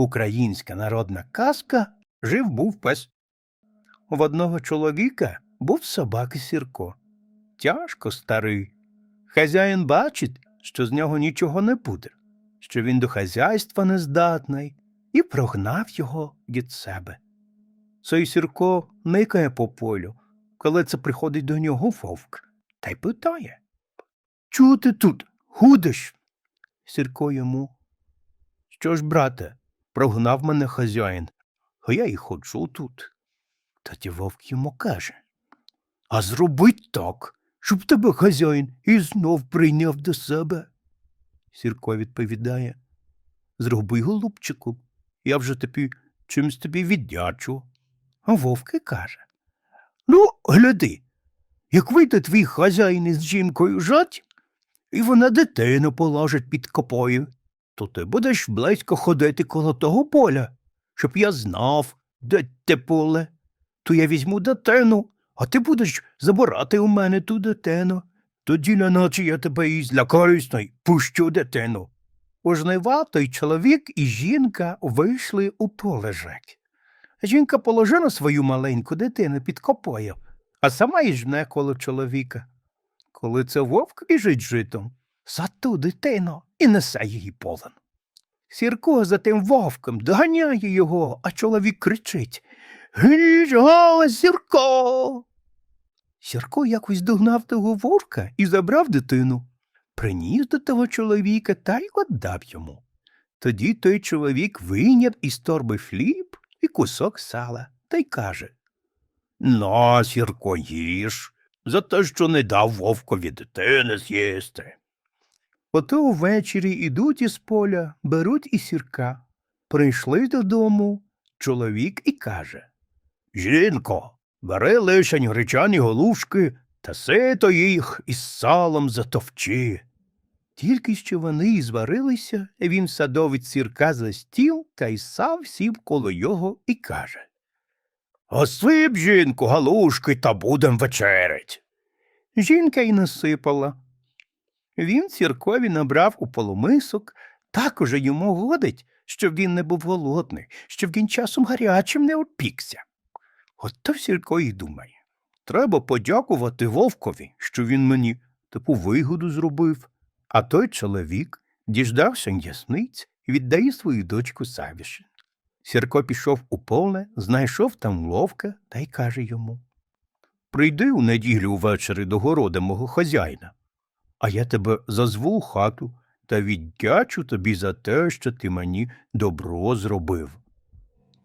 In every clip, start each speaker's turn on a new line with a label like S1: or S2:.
S1: Українська народна казка жив був пес. В одного чоловіка був собака Сірко. Тяжко старий. Хазяїн бачить, що з нього нічого не буде, що він до хазяйства нездатний, і прогнав його від себе. Цей Сірко никає по полю, коли це приходить до нього вовк, та й питає Чого ти тут? Худиш? Сірко йому. Що ж, брате, прогнав мене хазяїн, а я і ходжу тут. Тоді вовк йому каже. А зробить так, щоб тебе хазяїн і знов прийняв до себе. Сірко відповідає. Зроби, голубчику, я вже тобі чимсь тобі віддячу. А вовк і каже. Ну, гляди, як вийде твій хазяїн із жінкою жать, і вона дитину положить під копою, то ти будеш близько ходити коло того поля, щоб я знав, де те поле. То я візьму дитину, а ти будеш забирати у мене ту дитину. Тоді, наче я тебе і злякаюсь, й пущу дитину. У жнива той чоловік і жінка вийшли у поле жать. Жінка положила свою маленьку дитину під копою, а сама і жне коло чоловіка. Коли це вовк біжить житом, за ту дитину і несе її полем. Сірко за тим вовком доганяє його, а чоловік кричить Гіжа, Сірко. Сірко якось догнав того вовка і забрав дитину. Приніс до того чоловіка та й віддав йому. Тоді той чоловік вийняв із торби хліб і кусок сала та й каже На, Сірко, їж, за те, що не дав вовкові дитини з'їсти. Ото ввечері ідуть із поля, беруть і сірка. Прийшли додому чоловік і каже Жінко, бери лишень гречані голушки та сито їх із салом затовчи. Тільки що вони і зварилися, він садовить сірка за стіл та й сав сів коло його і каже Осип, жінку, галушки, та будем вечерять. Жінка й насипала. Він сіркові набрав у полумисок, так уже йому годить, щоб він не був голодний, щоб він часом гарячим не опікся. От то Сірко й думає. Треба подякувати вовкові, що він мені таку вигоду зробив. А той чоловік діждався ясниць і віддає свою дочку Савіші. Сірко пішов у поле, знайшов там вовка та й каже йому Прийди у неділю ввечері до города мого хазяїна, а я тебе зазву у хату та віддячу тобі за те, що ти мені добро зробив.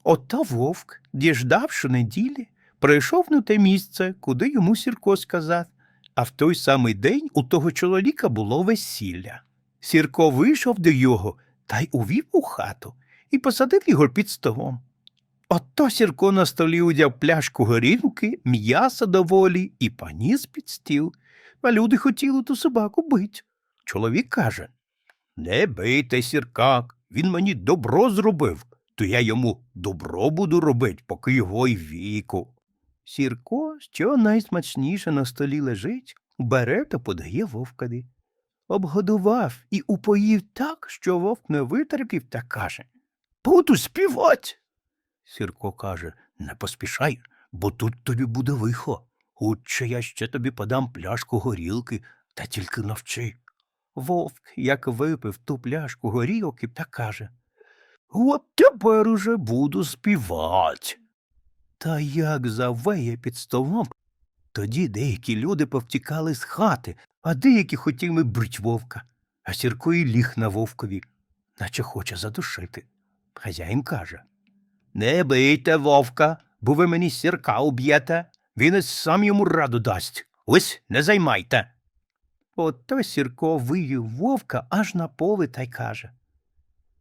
S1: Ото вовк, діждавши неділі, прийшов на те місце, куди йому Сірко сказав, а в той самий день у того чоловіка було весілля. Сірко вийшов до його та й увів у хату і посадив його під столом. Ото Сірко на столі удяв пляшку горілки, м'яса доволі і поніс під стіл, а люди хотіли ту собаку бить. Чоловік каже Не бийте, Сірка, він мені добро зробив, то я йому добро буду робить, поки його й віку. Сірко, що найсмачніше на столі лежить, бере та подає вовкові. Обгодував і упоїв так, що вовк не витерпів та каже Буду співать. Сірко каже Не поспішай, бо тут тобі буде лихо. Уче я ще тобі подам пляшку горілки, та тільки навчи. Вовк, як випив ту пляшку горілки, та каже От тепер уже буду співать. Та як завеє під столом, тоді деякі люди повтікали з хати, а деякі хотіли брить вовка, а Сірко і ліг на вовкові, наче хоче задушити. Хазяїн каже Не бийте вовка, бо ви мені сірка уб'єте, він і сам йому раду дасть. Ось не займайте. Ото Сірко вивів вовка аж на поле та й каже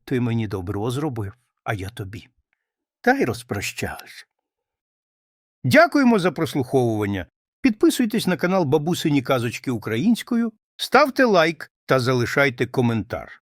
S1: Ти мені добро зробив, а я тобі. Та й розпрощались. Дякуємо за прослуховування. Підписуйтесь на канал Бабусині Казочки Українською, ставте лайк та залишайте коментар.